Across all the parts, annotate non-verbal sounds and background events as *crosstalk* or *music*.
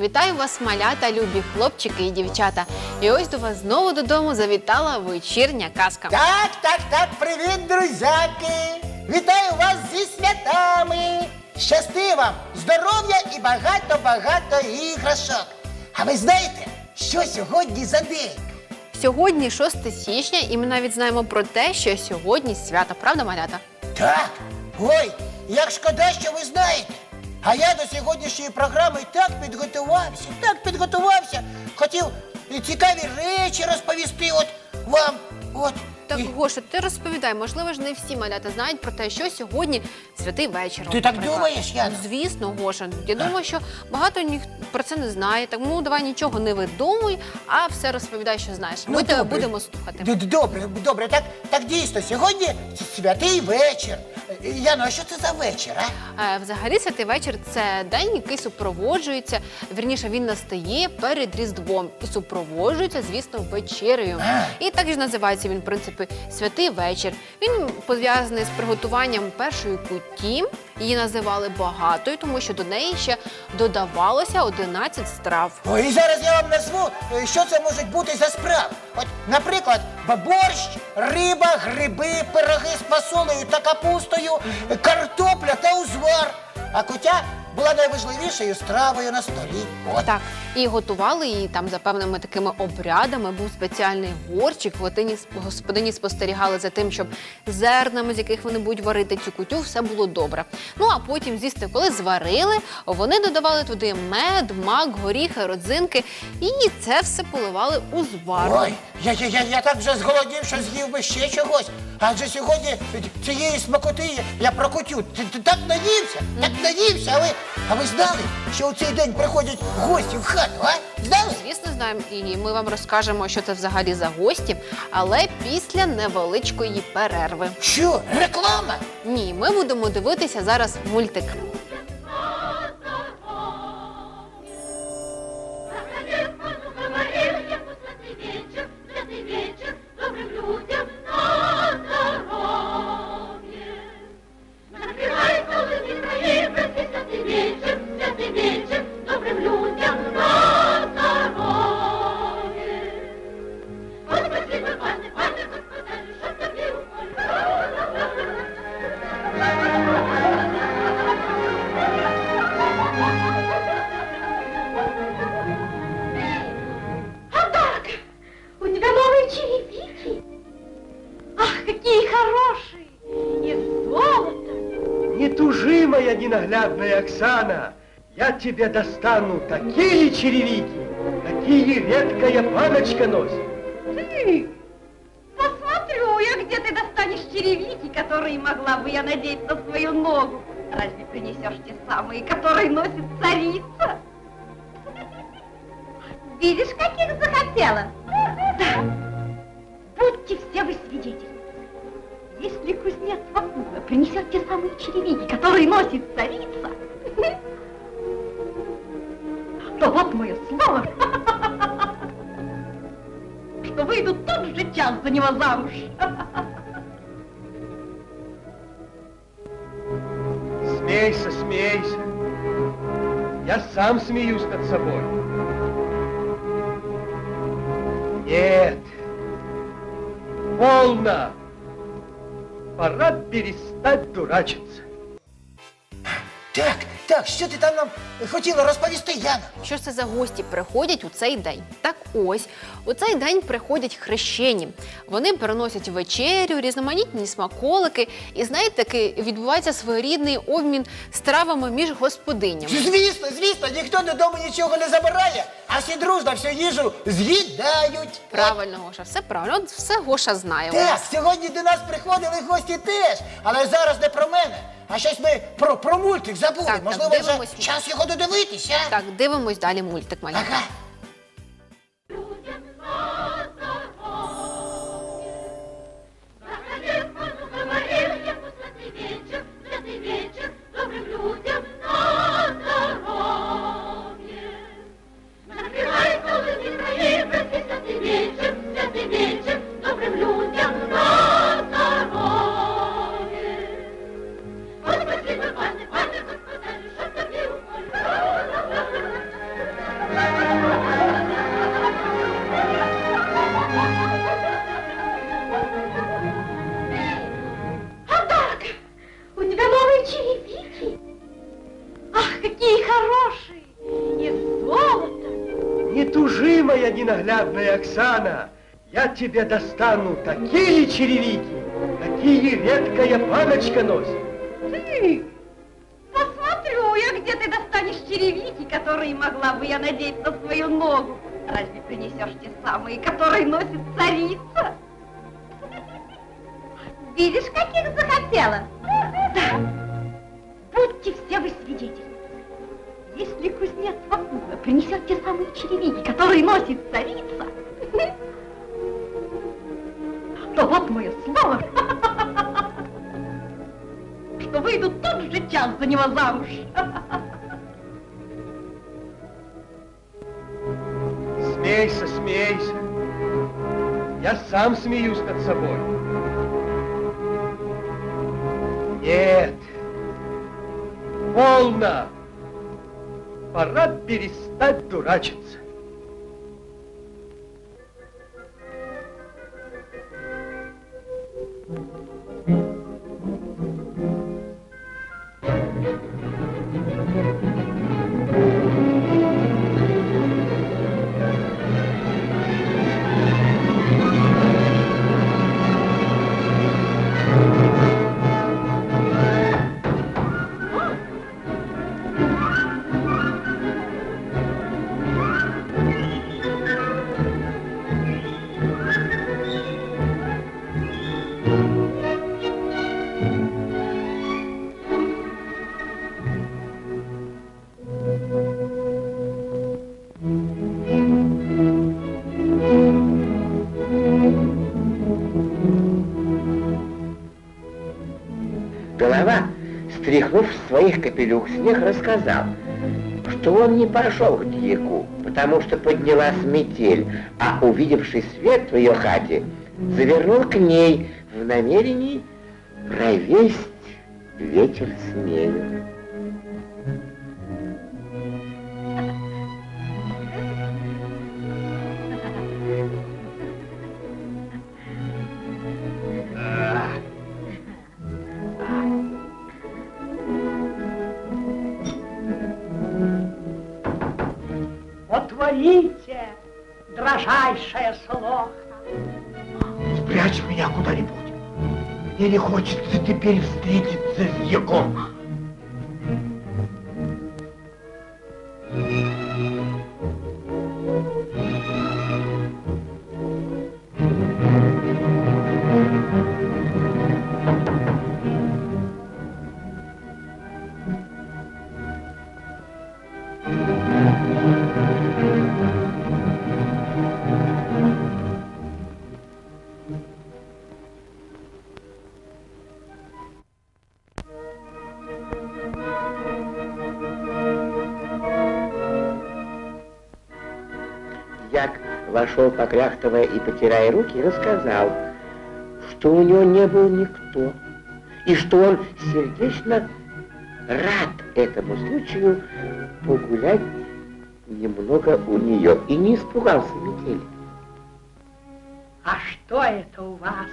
Вітаю вас, малята, любі хлопчики і дівчата. І ось до вас знову додому завітала вечірня казка. Так, так, так, привіт, друзяки! Вітаю вас зі святами! Щасти вам, здоров'я і багато-багато іграшок. А ви знаєте, що сьогодні за день? Сьогодні 6 січня, і ми навіть знаємо про те, що сьогодні свято, правда, малята? Так, ой, як шкода, що ви знаєте. А я до сьогоднішньої програми так підготувався, так підготувався. Хотів цікаві речі розповісти от вам. От. Так, І- Гоша, ти розповідай, можливо ж не всі малята знають про те, що сьогодні святий вечір. Ти так наприклад. думаєш, Яна? Ну, Звісно, Гоша. Я думаю, що багато ні про це не знає. Тому давай нічого не видумуй, а все розповідай, що знаєш. Ми Ну, тебе добре. будемо слухати. Д- Добре, добре, так, так дійсно, сьогодні святий вечір. Яно, а що це за вечір, а? Е, Взагалі, святий вечір це день, який супроводжується. Вірніше, він настає перед Різдвом і супроводжується, звісно, вечерею. І так і називається він, в принципі, святий вечір. Він пов'язаний з приготуванням першої куті. Її називали багатою, тому що до неї ще додавалося 11 страв. І зараз я вам назву, е, що це можуть бути за справ. От, наприклад, борщ, риба, гриби, пироги з фасолею та капустою, картопля та узвар. А кутя була найважливішою стравою на столі. От. Так, і готували її там за певними такими обрядами. Був спеціальний горчик. Господині, господині спостерігали за тим, щоб зернами, з яких вони будуть варити цю кутю, все було добре. Ну а потім, з'їсти, коли зварили, вони додавали туди мед, мак, горіхи, родзинки, і це все поливали у звару. Ой, я, я, я, я так вже зголодів, що з'їв би ще чогось. Адже сьогодні цієї смакоти я прокотю. так наївся, так наївся. А ви, а ви знали, що у цей день приходять гості в хату, а? Знали? Звісно, знаємо, і ми вам розкажемо, що це взагалі за гості, але після невеличкої перерви. Що, реклама? Ні, ми будемо дивитися зараз мультик. Моя ненаглядная Оксана, я тебе достану такие черевики, какие редкая паночка носит. Ты, посмотрю я, где ты достанешь черевики, которые могла бы я надеть на свою ногу. Разве принесешь те самые, которые носит царица? Видишь, каких захотела? Да. Будьте все вы свидетели. Кузнец Вакула принесет те самые черевики, которые носит царица, то вот мое слово, что выйду тот же час за него замуж. Смейся, смейся. Я сам смеюсь над собой. Нет. Полно. Пора перестать дурачиться. Так, так, що ти там нам хотіла розповісти, Яна? Що ж це за гості приходять у цей день? Так ось у цей день приходять хрещені. Вони приносять вечерю, різноманітні смаколики, і знаєте, таки відбувається своєрідний обмін стравами між господинями. Звісно, звісно, ніхто додому нічого не забирає, а всі дружно всю їжу з'їдають. Правильно, Гоша, все правильно. От все Гоша знає. у Так, нас. сьогодні до нас приходили гості теж, але зараз не про мене, а щось ми про, про мультик забули. Так, так, Можливо, вже дивимось. час його додивитися. Так, дивимось далі мультик малюка. Ага. Ненаглядная Оксана, я тебе достану такие черевики, какие редкая паночка носит. Ты, посмотрю я, где ты достанешь черевики, которые могла бы я надеть на свою ногу. Разве принесешь те самые, которые носит царица? Видишь, каких захотела? Да. Будьте все вы свидетели. Если кузнец Вакула принесет те самые черевики, которые носит царица, то вот мое слово, что выйду тот же час за него замуж. Смейся, смейся. Я сам смеюсь над собой. Нет. Полно. Пора перестать дурачиться. Стряхнув с своих капелюх снег, рассказал, что он не пошел к дьяку, потому что поднялась метель, а увидевший свет в ее хате, завернул к ней в намерении провесть вечер с. Меня куда-нибудь. Не хочется теперь встретиться с дьяком. Вошел, покряхтывая и потирая руки, рассказал, что у него не был никто, и что он сердечно рад этому случаю погулять немного у нее и не испугался метели. А что это у вас,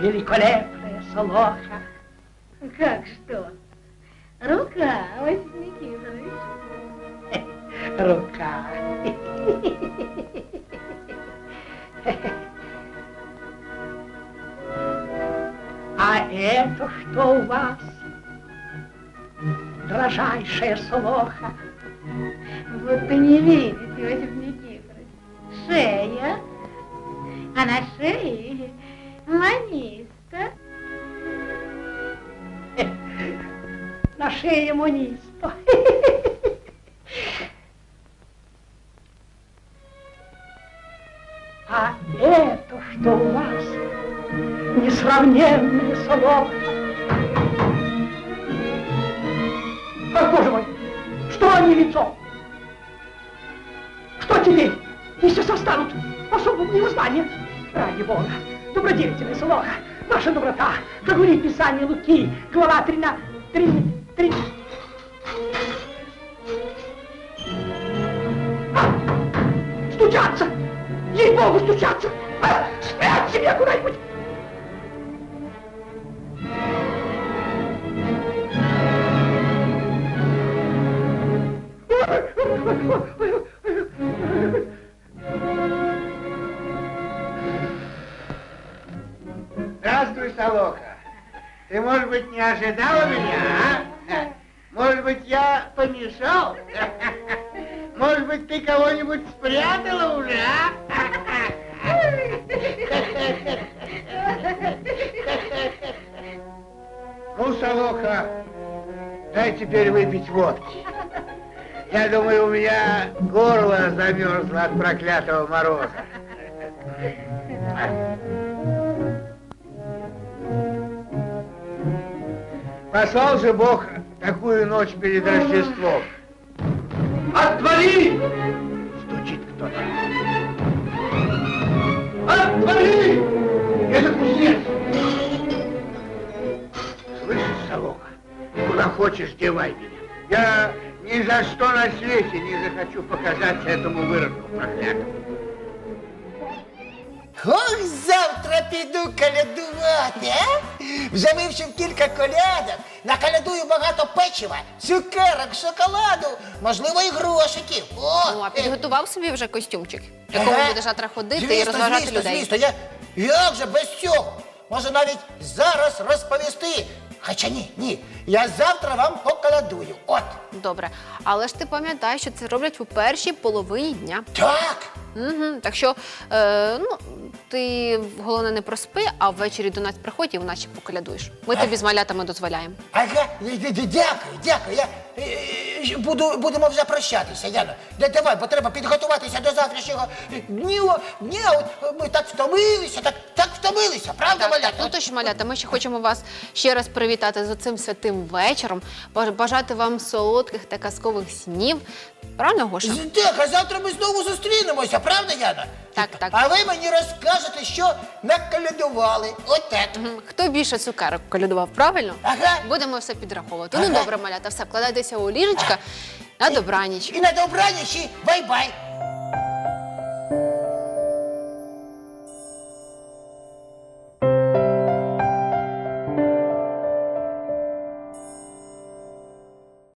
великолепная солоха? Как что? Рука, Осип Никифорович. Рука. *laughs* А это что у вас? Дрожайшая солоха. Будто не видите, Осип Никифорович. Шея, а на шее маниста. *laughs* На шее мунисто. *laughs* Несравненная солоха. Ах, боже мой, что они лицо? Что теперь? Если состанут особого неузнания? Ради Бога, добродетельная солоха, ваша доброта, как говорит Писание Луки, глава 13, 3, 3. Стучаться! Ей-богу, стучаться! А, спрячь себя куда-нибудь! Здравствуй, Солоха. Ты, может быть, не ожидала меня, а? Может быть, я помешал? Может быть, ты кого-нибудь спрятала уже, а? Ну, Солоха, дай теперь выпить водки. Я думаю, у меня горло замерзло от проклятого мороза. Послал же Бог такую ночь перед Рождеством. Отвали! Стучит кто-то. Отвали! Это кузнец. Слышишь, Солоха, куда хочешь, девай меня. Я ни за что на свете не захочу показаться этому выродку проклятому. Ох, завтра піду колядувати, а? Вже вивчив кілька колядок, наколядую багато печива, цукерок, шоколаду, можливо, і грошиків. О, Ну, а е, підготував собі вже костюмчик, в якому Ага. будеш завтра ходити і Звісно, розважати звісно, людей. Звісно, я як же без цього? Можу навіть зараз розповісти. Хоча ні, ні. Я завтра вам поколядую. От. Добре. Але ж ти пам'ятай, що це роблять у першій половині дня. Так. Угу. Так що, е, ну, ти головне не проспи, а ввечері до нас приходь і вночі поколядуєш. Ми тобі з малятами дозволяємо. Ага, д- д- д- дякую, дякую. Я е, е, буду, будемо вже прощатися, Яно. Да, давай, бо треба підготуватися до завтрашнього дня. дня. От ми так втомилися, так, так втомилися, правда, Так, малята? так, ну тож, малята, ми ще хочемо вас ще раз привітати з цим святим вечором, баж- бажати вам солодких та казкових снів. Правильно, Гоша? Так, а завтра ми знову зустрінемося, правда, Яна? Так, так. А ви мені розкажете, що наколядували. От. Мгм. Хто більше цукерок колядував, правильно? Ага. Будемо все підраховувати. Ага. Ну добре, малята, все, вкладайтеся у ліжечка на добраніч. І на добраніч, і бай-бай.